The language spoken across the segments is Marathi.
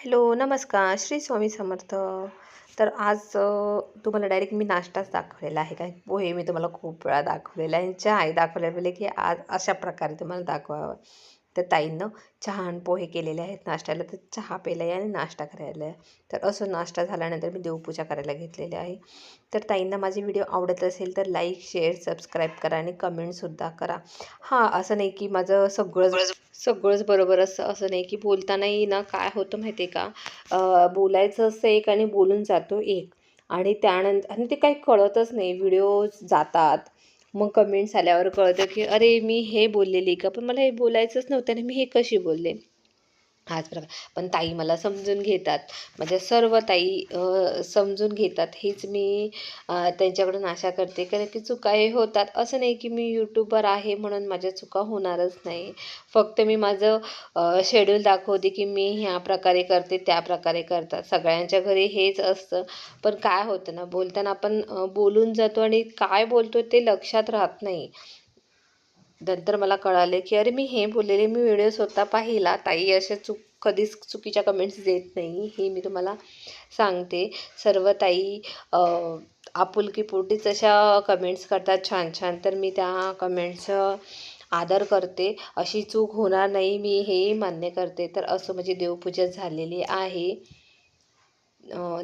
हॅलो नमस्कार श्री स्वामी समर्थ. तर आज तुम्हाला डायरेक्ट मी नाश्ताच दाखवलेला आहे. काय पोहे मी तुम्हाला खूप वेळा दाखवलेला आहे चहा दाखवल्या दाखवलेला की आज अशा प्रकारे तुम्हाला दाखवावं. तर ताईनं चहा आणि पोहे केलेले आहेत नाश्त्याला. तर चहा प्यायला आहे आणि नाश्ता करायला आहे तर असं नाश्ता झाल्यानंतर मी देवपूजा करायला घेतलेली आहे. तर ताईंना माझे व्हिडिओ आवडत असेल तर लाईक शेअर सबस्क्राईब करा आणि कमेंटसुद्धा करा. हां असं नाही की माझं सगळंच सगळंच बरोबर असं असं नाही की बोलतानाही ना काय होतं माहिती आहे का? बोलायचं असतं एक आणि बोलून जातो एक. आणि त्यानंतर आणि ते काही कळतच नाही. व्हिडिओ जातात. मग कमेंट्स आल्यावर कळतं की अरे मी हे बोललेली का? पण मला हे बोलायचंच नव्हतं आणि मी हे कशी बोलले? हाच प्रकार. पण ताई मला समजून घेतात. माझ्या सर्व ताई समजून घेतात. हेच मी त्यांच्याकडून आशा करते. कारण की चुका हे होतात. असं नाही की मी यूट्यूबर आहे म्हणून माझ्या चुका होणारच नाही. फक्त मी माझं शेड्यूल दाखवते की मी ह्या प्रकारे करते त्या प्रकारे करतात. सगळ्यांच्या घरी हेच असतं. पण काय होतं ना बोलताना आपण बोलून जातो आणि काय बोलतो ते लक्षात राहत नाही. नंतर मला कळाले की अरे मी हे बोललेले मी व्हिडिओ स्वतः पाहिला. ताई अशा चूक कधीच चुकीच्या कमेंट्स देत नाही हे मी तुम्हाला सांगते. सर्व ताई आपुलकीपोटीच अशा कमेंट्स करतात छान छान. तर मी त्या कमेंट्सचं आदर करते. अशी चूक होणार नाही मी हे मान्य करते. तर असं म्हणजे देवपूजा झालेली आहे.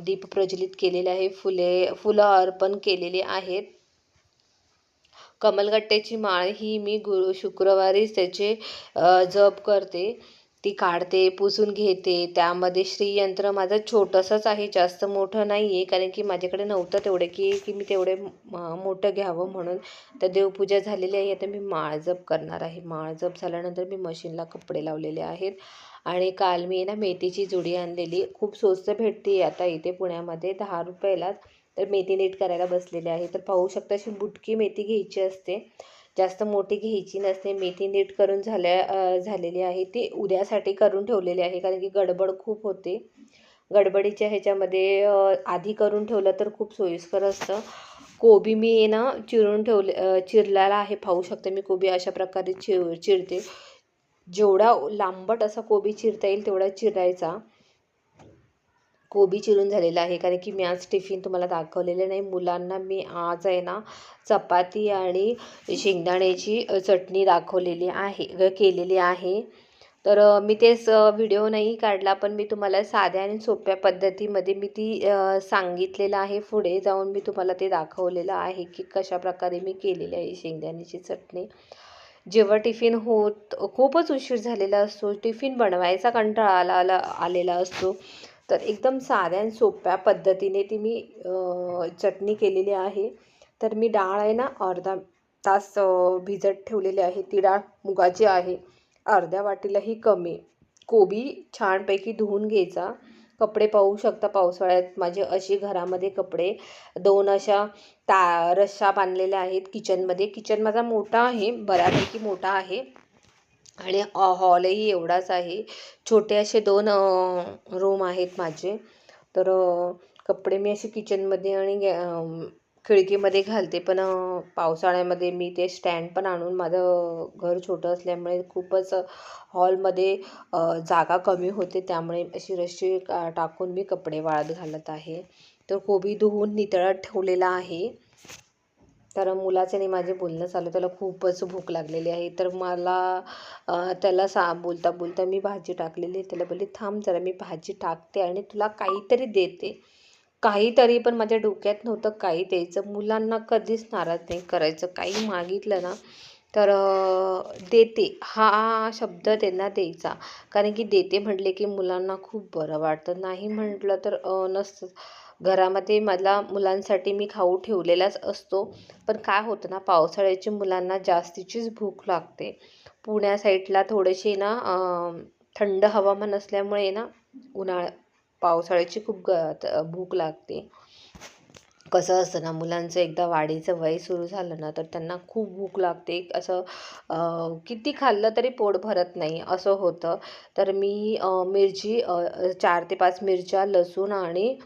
दीप प्रज्वलित केलेले आहे फुले फुलं अर्पण केलेली आहेत. कमलगट्ट्याची माळ ही मी गुरु शुक्रवारीच त्याचे जप करते. ती काढते पुसून घेते. त्यामध्ये श्रीयंत्र माझं छोटंसंच आहे जास्त मोठं नाही आहे कारण की माझ्याकडे नव्हतं तेवढे की की मी तेवढे म- मोठं घ्यावं म्हणून. तर देवपूजा झालेली आहे. आता मी माळ जप करणार आहे. माळ जप झाल्यानंतर मी मशीनला कपडे लावलेले आहेत. आणि काल मी ना मेथीची जुडी आणलेली. खूप स्वस्त भेटते आता इथे पुण्यामध्ये दहा रुपयालाच. तर मेथी नीट करायला बसलेली आहे. तर पाहू शकता अशी बुटकी मेथी घ्यायची असते. जास्त मोठी घ्यायची नसते. मेथी नीट करून झाल्या झालेली आहे. ती उद्यासाठी करून ठेवलेली आहे कारण की गडबड खूप होते. गडबडीच्या ह्याच्यामध्ये आधी करून ठेवलं तर खूप सोयीस्कर असतं. कोबी मी ना चिरून ठेवले चिरलेला आहे. पाहू शकते मी कोबी अशा प्रकारे चिर चिरते. जेवढा लांबट असा कोबी चिरता येईल तेवढा चिरायचा. कोबी चिरून झालेला आहे. कारण की मी आज टिफिन तुम्हाला दाखवलेलं नाही. मुलांना मी आज आहे ना चपाती आणि शेंगदाण्याची चटणी दाखवलेली आहे केलेली आहे. तर मी तेच व्हिडिओ नाही काढला पण मी तुम्हाला साध्या आणि सोप्या पद्धतीमध्ये मी ती सांगितलेलं आहे. पुढे जाऊन मी तुम्हाला ते दाखवलेलं आहे की कशा प्रकारे मी केलेली आहे शेंगदाण्याची चटणी. जेव्हा टिफिन होत खूपच उशीर झालेला असतो. टिफिन बनवायचा कंटाळा आला आला आलेला असतो. तर एकदम साध्या आणि सोप्या पद्धतीने ती मी चटणी केलेली आहे. तर मी डाळ आहे ना अर्धा तास भिजत ठेवलेली आहे. ती डाळ मुगाची आहे. अर्ध्या वाटीलाही कमी. कोबी छानपैकी धुवून घ्यायचा. कपडे पाहू शकता पावसाळ्यात. माझे अशी घरामध्ये कपडे दोन अशा ता रश्शा बांधलेल्या आहेत किचनमध्ये किचन माझा मोठा आहे. बऱ्यापैकी मोठा आहे. आणि हॉलही एवढाच आहे. छोटे असे दोन रूम आहेत माझे. तर कपडे मी असे किचनमध्ये आणि गॅ- खिडकीमध्ये घालते. पण पावसाळ्यामध्ये मी ते स्टँड पण आणून माझं घर छोटं असल्यामुळे खूपच हॉलमध्ये जागा कमी होते. त्यामुळे अशी रशी का टाकून मी कपडे वाळत घालत आहे. तर कोबी धुवून नितळत ठेवलेला आहे. तर मुलाचे आणि माझे बोलणं चालू त्याला खूपच भूक लागलेली आहे. तर मला त्याला सा बोलता बोलता मी भाजी टाकलेली त्याला बोलली थांब जरा मी भाजी टाकते आणि तुला काहीतरी देते. काहीतरी पण माझ्या डोक्यात नव्हतं. काही द्यायचं. मुलांना कधीच नाराज नाही करायचं. काही मागितलं ना तर देते. हा शब्द त्यांना द्यायचा. कारण की देते म्हटले की मुलांना खूप बरं वाटतं. नाही म्हटलं तर नसतं. घरामध्ये मला मुलांसाठी मी खाऊ ठेवलेलाच असतो. पण काय होतं ना पावसाळ्याची मुलांना जास्तीचीच भूक लागते. पुण्या साईडला थोडेसे ना थंड हवामान असल्यामुळे ना उन्हाळ्या पावसाळ्याची खूप ग भूक लागते. कसं असतं ना मुलांचं एकदा वाढीचं वय सुरू झालं ना तर त्यांना खूप भूक लागते. असं किती खाल्लं तरी पोट भरत नाही असं होतं. तर मी मिरची चार ते पाच मिरच्या लसूण आणि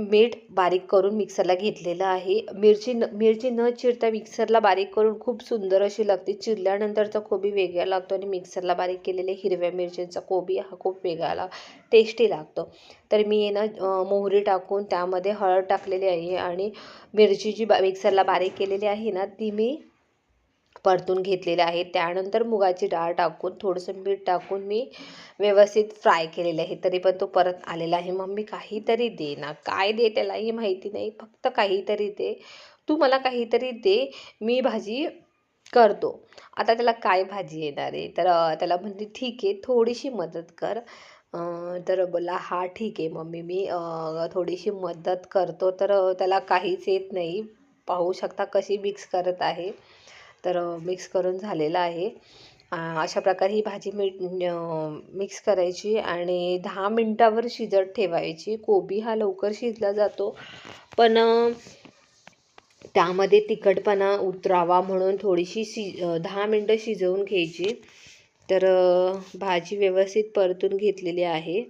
मीठ बारीक करून मिक्सरला घेतलेलं आहे. मिरची न मिरची न चिरता मिक्सरला बारीक करून खूप सुंदर अशी लागते. चिरल्यानंतरचा कोबी वेगळा लागतो आणि मिक्सरला बारीक केलेले हिरव्या मिरचींचा कोबी हा खूप वेगळा ला टेस्टी लागतो. तर मी आहे ना मोहरी टाकून त्यामध्ये हळद टाकलेली आहे आणि मिरची जी बा मिक्सरला बारीक केलेली आहे ना ती मी परतून घेतलेले आहे त्यानंतर मुगाची डाळ टाकून थोडंसं मीठ टाकून मी व्यवस्थित फ्राय केलेले आहे. तरी पण तो परत आलेला आहे. मम्मी काहीतरी दे ना. काय दे त्यालाही माहिती नाही. फक्त काहीतरी दे. तू मला काहीतरी दे. मी भाजी करतो. आता त्याला काय भाजी येणार आहे? तर त्याला म्हणते ठीक आहे. थोडीशी मदत कर. तर बोला हा ठीक आहे मम्मी. मी थोडीशी मदत करतो. तर त्याला काहीच येत नाही. पाहू शकता कशी मिक्स करत आहे. तर मिक्स करून झालेलं आहे. अशा प्रकारे ही भाजी मी मिक्स करायची आणि दहा मिनटावर शिजत ठेवायची. कोबी हा लवकर शिजला जातो. पण त्यामध्ये तिखटपणा उतरावा म्हणून थोडीशी शि दहा मिनटं शिजवून घ्यायची. तर भाजी व्यवस्थित परतून घेतलेली आहे.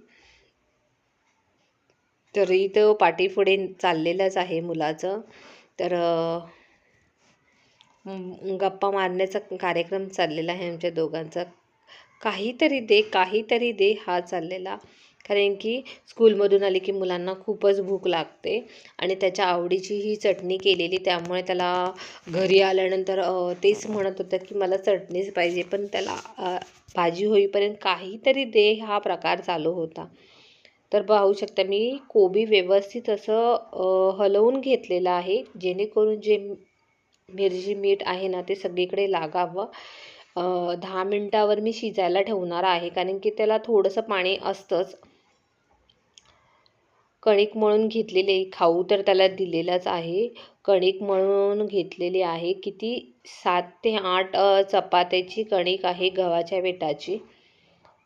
तर इथं पाठीपुढे चाललेलंच आहे मुलाचं. तर गप्पा मारण्याचा कार्यक्रम चाललेला आहे आमच्या दोघांचा. काहीतरी दे काहीतरी दे हा चाललेला. कारण की स्कूलमधून आले की मुलांना खूपच भूक लागते आणि त्याच्या आवडीची ही चटणी केलेली त्यामुळे त्याला घरी आल्यानंतर तेच म्हणत होतं की मला चटणीच पाहिजे पण त्याला भाजी होईपर्यंत काहीतरी दे हा प्रकार चालू होता. तर पाहू शकता मी कोबी व्यवस्थित असं हलवून घेतलेलं आहे जेणेकरून जे मिरची मीठ आहे ना ते सगळीकडे लागावं. दहा मिनटावर मी शिजायला ठेवणार आहे कारण की त्याला थोडंसं पाणी असतंच. कणिक मळून घेतलेले खाऊ तर त्याला दिलेलाच आहे. कणिक मळून घेतलेली आहे किती? सात ते आठ चपात्याची कणिक आहे गव्हाच्या पिठाची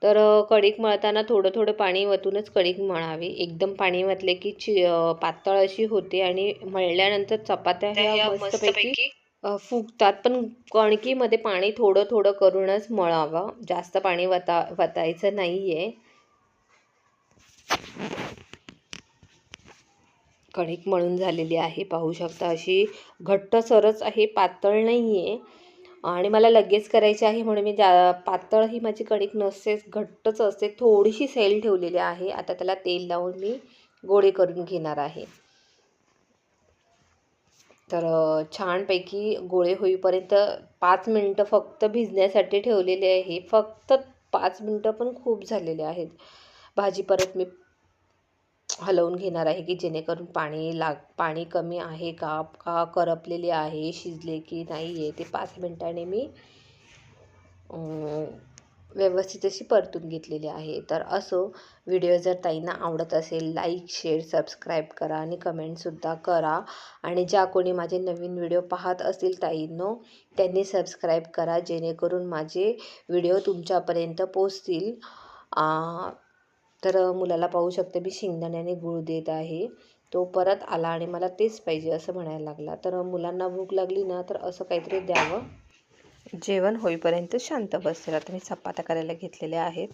तर कणिक मळताना थोडं थोडं पाणी वतूनच कणिक मळावी. एकदम पाणी वतले की चि पातळ अशी होते आणि मळल्यानंतर चपात्या ह्या मस्तपैकी फुगतात. पण कणकीमध्ये पाणी थोडं थोडं करूनच मळावं. जास्त पाणी वता वतायचं नाही आहे कणिक मळून झालेली आहे. पाहू शकता अशी घट्ट सरच आहे. पातळ नाही आहे आणि मला लगेच करायची आहे म्हणून मी जा पातळ ही माझी कणिक नसतेच घट्टच असते थोडीशी सैल ठेवलेली आहे. आता त्याला तेल लावून मी गोळे करून घेणार आहे. तर छानपैकी गोळे होईपर्यंत पाच मिनटं फक्त भिजण्यासाठी ठेवलेले आहे. फक्त पाच मिनटं पण खूप झालेले आहेत. भाजी परत मी हलवून घेणार आहे की जेणेकरून पाणी लाग पाणी कमी आहे का? का करपलेले आहे? शिजले की नाही आहे ते पाच मिनटाने मी व्यवस्थित अशी परतून घेतलेली आहे. तर असो व्हिडिओ जर ताईंना आवडत असेल लाईक शेअर सबस्क्राईब करा आणि कमेंटसुद्धा करा. आणि ज्या कोणी माझे नवीन व्हिडिओ पाहत असतील ताईंनो त्यांनी सबस्क्राईब करा जेणेकरून माझे व्हिडिओ तुमच्यापर्यंत पोचतील तर मुलाला पाहू शकते मी शेंगदाण्याने गूळ देत आहे. तो परत आला आणि मला तेच पाहिजे असं म्हणायला लागला. तर मुलांना भूक लागली ना तर असं काहीतरी द्यावं. जेवण होईपर्यंत शांत बसेल आता मी चपात्या करायला घेतलेल्या आहेत.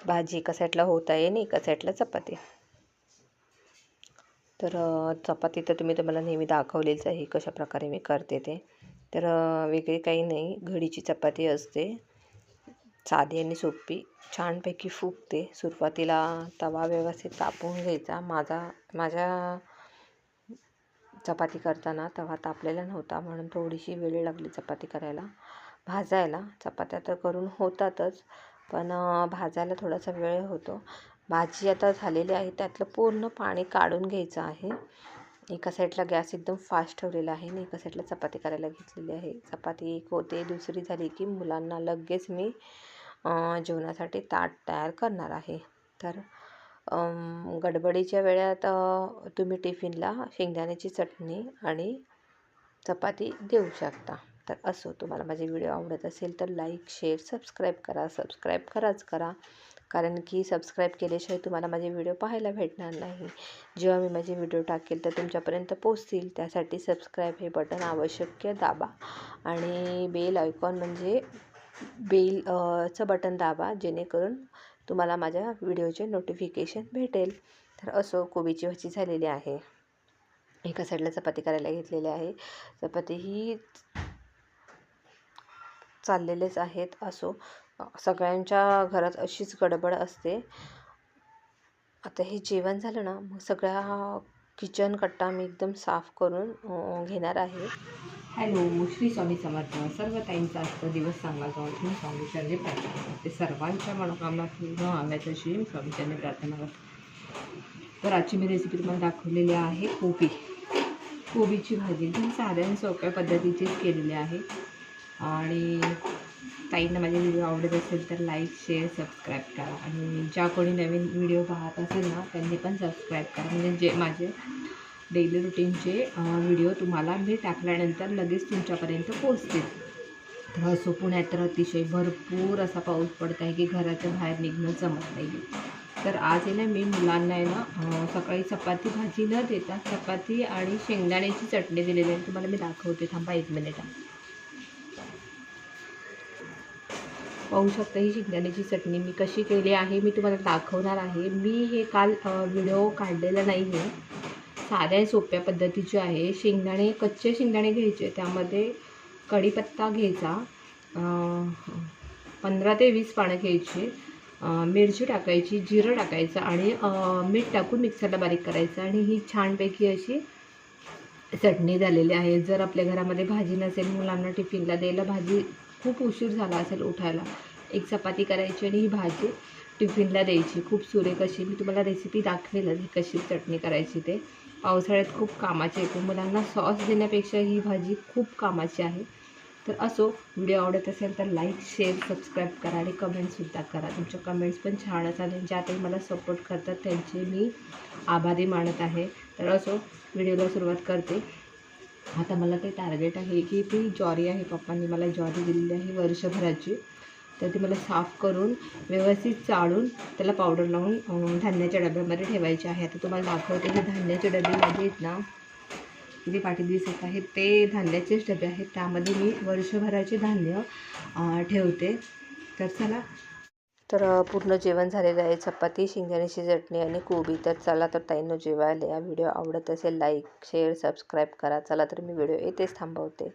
भाजी एका साईडला होत आहे आणि एका साईडला चपाती. तर चपाती तर तुम्ही तुम्हाला नेहमी दाखवलेच आहे कशा प्रकारे मी करते ते. तर वेगळी काही नाही. घडीची चपाती असते. साधी आणि सोपी. छानपैकी फुगते. सुरुवातीला तवा व्यवस्थित तापवून घ्यायचा. माझा माझ्या चपाती करताना तवा तापलेला नव्हता म्हणून थोडीशी वेळ लागली चपाती करायला. भाजायला. चपात्या तर करून होतातच पण भाजायला थोडासा वेळ होतो. भाजी आता झालेली आहे. त्यातलं पूर्ण पाणी काढून घ्यायचं आहे. एका साईडला गॅस एकदम फास्ट ठेवलेला आहे आणि एका साईडला चपाती करायला घेतलेली आहे. चपाती एक होते दुसरी झाली की मुलांना लगेच मी जेवणासाठी ताट तयार करणार आहे. तर गडबडीच्या वेळात तुम्ही टिफिनला शेंगदाण्याची चटणी आणि चपाती देऊ शकता. तर असो तुम्हाला माझे व्हिडिओ आवडत असेल तर लाईक शेअर सबस्क्राईब करा. सबस्क्राईब कराच करा. कारण की सबस्क्राईब केल्याशिवाय तुम्हाला माझे व्हिडिओ पाहायला भेटणार नाही. जेव्हा मी माझे व्हिडिओ टाकेल तर तुमच्यापर्यंत पोचतील त्यासाठी सबस्क्राईब हे बटन आवश्यक दाबा. आणि बेल आयकॉन म्हणजे बेलचं बटन दाबा जेणेकरून तुम्हाला माझ्या व्हिडिओचे नोटिफिकेशन भेटेल. तर असो कोबीची भाजी झालेली आहे. एका साईडला चपाती करायला घेतलेली आहे. चपाती ही चाललेलेच आहेत. असो सगळ्यांच्या घरात अशीच गडबड असते. आता हे जेवण झालं ना मग सगळ्या किचन कट्टा मी एकदम साफ करून घेणार आहे. हॅलो श्री स्वामी समर्थ. सर्व ताईंचा आजचा दिवस चांगला जाऊन मी स्वामीचरणी प्रार्थना करते. सर्वांच्या मनोकामना पूर्ण व्हाव्यात. श्री मी स्वामीचरणी प्रार्थना करते. तर आजची मी रेसिपी तुम्हाला दाखवलेली आहे कोबी. कोबीची भाजी एकदम साध्या सोप्या पद्धतीचीच केलेली आहे. आणि ताईंना माझे व्हिडिओ आवडत असेल तर लाईक शेअर सबस्क्राईब करा. आणि ज्या कोणी नवीन व्हिडिओ पाहत असेल ना त्यांनी पण सबस्क्राईब करा. म्हणजे जे माझे डेली रुटीनचे व्हिडिओ तुम्हाला मी टाकल्यानंतर लगेच तुमच्यापर्यंत पोचतील तर असो पुण्यात तर अतिशय भरपूर असा पाऊस पडत आहे की घराच्या बाहेर निघणं जमत नाही तर आज आहे ना मी मुलांना आहे ना सकाळी चपाती भाजी न देता चपाती आणि शेंगदाण्याची चटणी दिलेली आहे. तुम्हाला मी दाखवते थांबा एक मिनिट. पाहू शकता ही शेंगदाण्याची चटणी मी कशी केली आहे मी तुम्हाला दाखवणार आहे. मी हे काल व्हिडिओ काढलेला नाही आहे साध्या सोप्या पद्धतीची आहे शेंगदाणे कच्चे शेंगदाणे घ्यायचे त्यामध्ये कढीपत्ता घ्यायचा पंधरा ते वीस पानं घ्यायची मिरची टाकायची जिरं टाकायचं आणि मीठ टाकून मिक्सरला बारीक करायचं आणि ही छानपैकी अशी चटणी झालेली आहे. जर आपल्या घरामध्ये भाजी नसेल मुलांना टिफिनला द्यायला भाजी खूप उशीर झाला असेल उठायला एक चपाती करायची आणि ही भाजी टिफिनला द्यायची. खूप सुरेख अशी मी तुम्हाला रेसिपी दाखवेलच ही कशी चटणी करायची ते. पावसाळ्यात खूप कामाची येते. मुलांना सॉस देण्यापेक्षा ही भाजी खूप कामाची आहे. तर असो व्हिडिओ आवडत असेल तर लाईक शेअर सबस्क्राईब करा आणि कमेंटसुद्धा करा. तुमच्या कमेंट्स पण छानच आले ज्या काही मला सपोर्ट करतात त्यांचे मी आभारी मानत आहे. तर असो व्हिडिओला सुरुवात करते. आता मला ते टार्गेट आहे की ती ज्वारी आहे पप्पांनी. मला ज्वारी दिलेली आहे वर्षभराची. तर ती मला साफ करून व्यवस्थित चाळून त्याला पावडर लावून धान्याच्या डब्यामध्ये ठेवायचे आहे. आता तुम्हाला दाखवते हे धान्याचे डबे आहेत ना. जे पाठी दिसत आहे. ते धान्याचेच डबे आहेत. त्यामध्ये मी वर्षभराचे धान्य ठेवते. तर चला. तर पूर्ण जेवण झालेलं आहे. चपाती शेंगदाण्याची चटणी आणि कोबी. तर चला तर ताईंनो जेवायला या. व्हिडिओ आवडत असेल लाईक शेअर सबस्क्राईब करा. चला तर मी व्हिडिओ येथेच थांबवते.